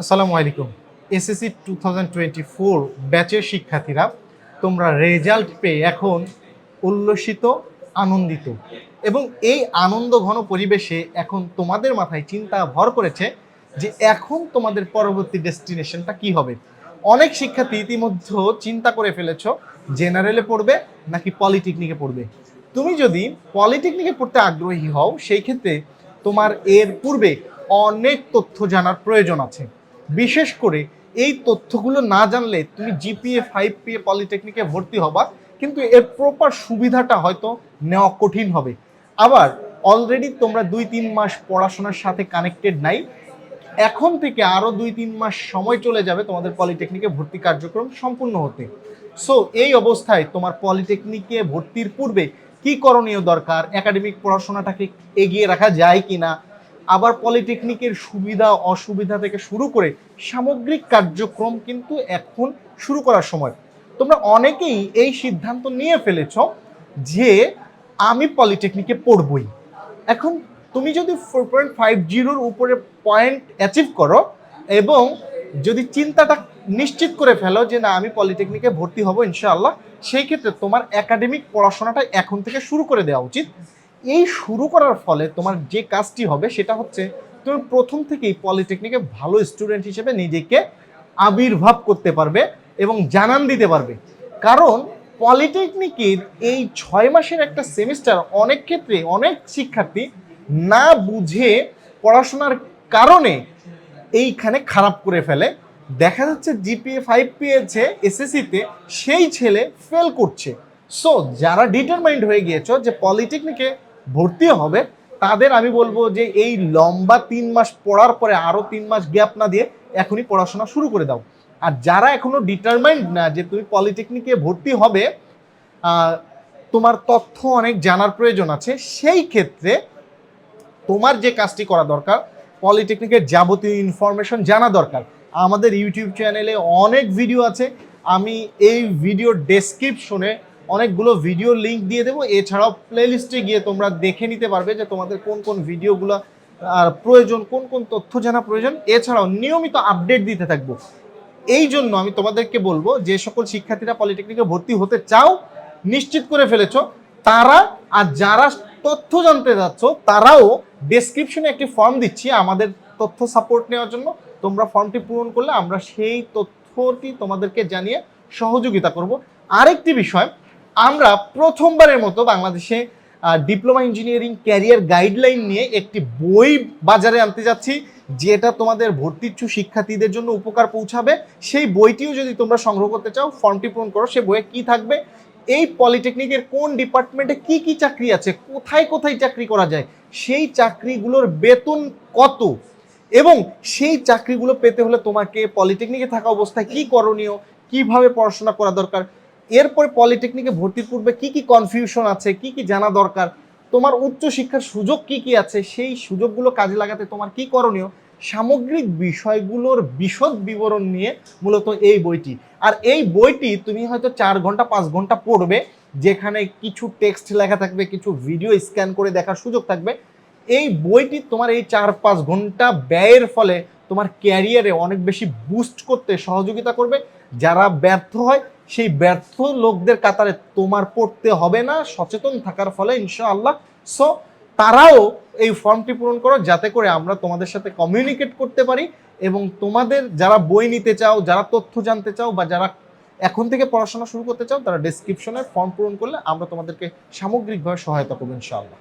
আসসালামু আলাইকুম। SSC two thousand twenty four ব্যাচের শিক্ষার্থীরা, তোমরা রেজাল্ট পেয়ে এখন উল্লসিত, আনন্দিত এবং এই আনন্দ ঘন পরিবেশে এখন তোমাদের মাথায় চিন্তা ভর করেছে যে এখন তোমাদের পরবর্তী ডেস্টিনেশনটা কি হবে। অনেক শিক্ষার্থী ইতিমধ্যে চিন্তা করে ফেলেছ, জেনারেলে পড়বে নাকি পলিটেকনিকে পড়বে। তুমি যদি পলিটেকনিকে পড়তে আগ্রহী হও, সেই ক্ষেত্রে তোমার এর পূর্বে অনেক তথ্য জানার প্রয়োজন আছে। বিশেষ করে এই তথ্যগুলো না জানলে তুমি জিপিএ ফাইভ পেয়ে পলিটেকনিকে ভর্তি হবা, কিন্তু এর প্রপার সুবিধাটা হয়তো নেওয়া কঠিন হবে। আবার অলরেডি তোমরা দুই তিন মাস পড়াশোনার সাথে কানেক্টেড নাই, এখন থেকে আরও দুই তিন মাস সময় চলে যাবে তোমাদের পলিটেকনিকে ভর্তি কার্যক্রম সম্পূর্ণ হতে। সো এই অবস্থায় তোমার পলিটেকনিকে ভর্তির পূর্বে কি করণীয় দরকার? একাডেমিক পড়াশোনাটাকে এগিয়ে রাখা যায় কিনা? আবার পলিটেকনিকের সুবিধা, অসুবিধা থেকে শুরু করে সামগ্রিক কার্যক্রম কিন্তু এখন শুরু করার সময়। তোমরা অনেকেই এই সিদ্ধান্ত নিয়ে ফেলেছ যে আমি পলিটেকনিকে পড়বই। এখন তুমি যদি ফোর পয়েন্ট ফাইভ জিরোর উপরে পয়েন্ট অ্যাচিভ করো এবং যদি চিন্তাটা নিশ্চিত করে ফেলো যে না, আমি পলিটেকনিকে ভর্তি হব ইনশাআল্লাহ, সেই ক্ষেত্রে তোমার একাডেমিক পড়াশোনাটা এখন থেকে শুরু করে দেওয়া উচিত। এই শুরু করার ফলে তোমার যে কাজটি হবে সেটা হচ্ছে তুমি প্রথম থেকেই পলিটেকনিকে ভালো স্টুডেন্ট হিসেবে নিজেকে আবির্ভাব করতে পারবে এবং জানান দিতে পারবে। কারণ পলিটেকনিকের এই ছয় মাসের একটা সেমিস্টার অনেক ক্ষেত্রে অনেক শিক্ষার্থী না বুঝে পড়াশোনার কারণে এইখানে খারাপ করে ফেলে। দেখা যাচ্ছে জিপিএ ফাইভ পেয়েছে এসএসসিতে সেই ছেলে ফেল করছে। সো যারা ডিটারমাইন্ড হয়ে গিয়েছো যে পলিটেকনিকে ভর্তি হবে, তাদের আমি বলব যে এই লম্বা তিন মাস পড়ার পরে আরও তিন মাস গ্যাপ না দিয়ে এখনই পড়াশোনা শুরু করে দাও। আর যারা এখনও ডিটারমাইন্ড না যে তুমি পলিটেকনিকে ভর্তি হবে তোমার তথ্য অনেক জানার প্রয়োজন আছে, সেই ক্ষেত্রে তোমার যে কাজটি করা দরকার পলিটেকনিকের যাবতীয় ইনফরমেশন জানা দরকার। আমাদের ইউটিউব চ্যানেলে অনেক ভিডিও আছে, আমি এই ভিডিওর ডেসক্রিপশনে অনেকগুলো ভিডিও লিঙ্ক দিয়ে দেবো। এছাড়াও প্লেলিস্টে গিয়ে তোমরা দেখে নিতে পারবে যে তোমাদের কোন কোন ভিডিওগুলো আর প্রয়োজন, কোন কোন তথ্য জানা প্রয়োজন। এছাড়াও নিয়মিত আপডেট দিতে থাকব। এই জন্য আমি তোমাদেরকে বলব, যে সকল শিক্ষার্থীরা পলিটেকনিকে ভর্তি হতে চাও, নিশ্চিত করে ফেলেছ। তারা আর যারা তথ্য জানতে যাচ্ছ, তারাও ডেসক্রিপশনে একটি ফর্ম দিচ্ছি আমাদের তথ্য সাপোর্ট নেওয়ার জন্য। তোমরা ফর্মটি পূরণ করলে আমরা সেই তথ্যটি তোমাদেরকে জানিয়ে সহযোগিতা করব। আরেকটি বিষয় আমরা প্রথমবারের মতো বাংলাদেশে ডিপ্লোমা ইঞ্জিনিয়ারিং ক্যারিয়ার গাইডলাইন নিয়ে একটি বই বাজারে আনতে যাচ্ছি, যেটা তোমাদের ভর্তিচ্ছু শিক্ষার্থীদের জন্য উপকার পৌঁছাবে। সেই বইটিও যদি তোমরা সংগ্রহ করতে চাও, ফর্মটি পূরণ করো, সে বইয়ে কি থাকবে? এই পলিটেকনিকের কোন ডিপার্টমেন্টে কি কি চাকরি আছে, কোথায় কোথায় চাকরি করা যায়, সেই চাকরিগুলোর বেতন কত? এবং সেই চাকরিগুলো পেতে হলে তোমাকে পলিটেকনিকে থাকা অবস্থায় কি করণীয়, কীভাবে পড়াশোনা করা দরকার এরপরে পলিটেকনিকে ভর্তির পূর্বে কি কি কনফিউশন আছে, কি কি জানা দরকার, তোমার উচ্চ শিক্ষার সুযোগ কি কি আছে, সেই সুযোগগুলো কাজে লাগাতে তোমার কি করণীয়, সামগ্রিক বিষয়গুলোর বিশদ বিবরণ নিয়ে মূলত এই বইটি। আর এই বইটি তুমি হয়তো চার ঘণ্টা, পাঁচ ঘণ্টা পড়বে, যেখানে কিছু টেক্সট লেখা থাকবে, কিছু ভিডিও স্ক্যান করে দেখার সুযোগ থাকবে। এই বইটি তোমার এই চার, পাঁচ ঘণ্টা ব্যয়ের ফলে তোমার ক্যারিয়ারে অনেক বেশি বুস্ট করতে সহযোগিতা করবে। যারা ব্যর্থ হয়, সেই ব্যর্থ লোকদের কাতারে তোমার পড়তে হবে না, সচেতন থাকার ফলে ইনশাআল্লাহ। সো তারাও এই ফর্মটি পূরণ করো, যাতে করে আমরা তোমাদের সাথে কমিউনিকেট করতে পারি এবং তোমাদের যারা বই নিতে চাও, যারা তথ্য জানতে চাও বা যারা এখন থেকে পড়াশোনা শুরু করতে চাও, তারা ডেসক্রিপশনে ফর্ম পূরণ করলে আমরা তোমাদেরকে সামগ্রিকভাবে সহায়তা করব ইনশাআল্লাহ।